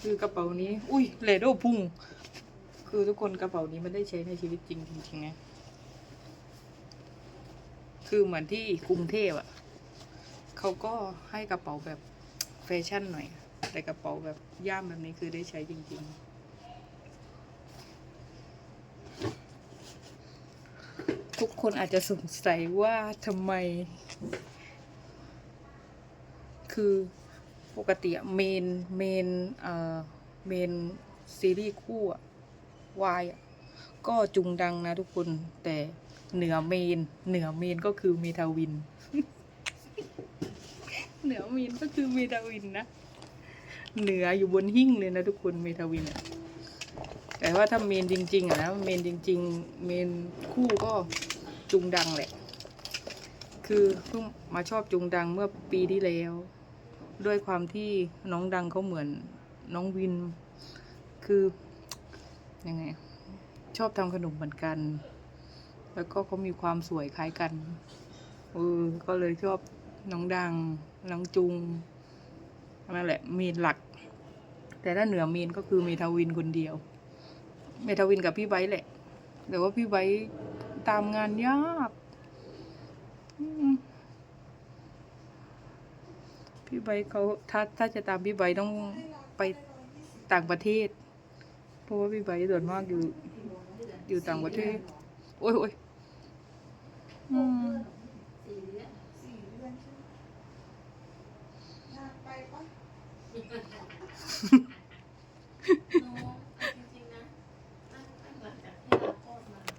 คือกระเป๋านี้ อุ้ยเลโดพุ่ง คือทุกคนกระเป๋านี้มันได้ใช้ในชีวิตจริงจริงๆนะคือเหมือนที่กรุงเทพอะเขาก็ให้กระเป๋าแบบแฟชั่นหน่อย แต่กระเป๋าแบบย่ามแบบนี้คือได้ใช้จริง ๆทุกคนอาจจะสงสัยว่าทำไม คือ ปกติเมนเมนเอ่อเมนซีรีส์คู่วายก็จุงดังนะทุกคนแต่เหนือเมน เหนือเมนก็คือเมทาวิน เหนือเมนก็คือเมทาวินนะ เหนืออยู่บนหิ้งเลยนะทุกคนเมทาวินอะแต่ว่าถ้าเมนจริงๆอะนะเมนจริง ๆ เมนคู่ก็จุงดังแหละ คือเพิ่งมาชอบจุงดังเมื่อปีที่แล้ว ด้วยความที่น้องดังเขาเหมือนน้องวิน คือยังไง ชอบทำขนมเหมือนกัน แล้วก็เขามีความสวยคล้ายกันเออก็เลยชอบน้องดัง น้องจุงนั่นแหละเมนหลัก แต่ถ้าเหนือเมนก็คือเมทาวินคนเดียว เมทาวินกับพี่ไบแหละ แต่ว่าพี่ไบตามงานยาก อืม พี่ใบเขาถ้าถ้าจะตามพี่ใบต้องไปต่างประเทศ เพราะว่าพี่ใบส่วนมากอยู่ อยู่ต่างประเทศ โอ้ยโอ้ยอืม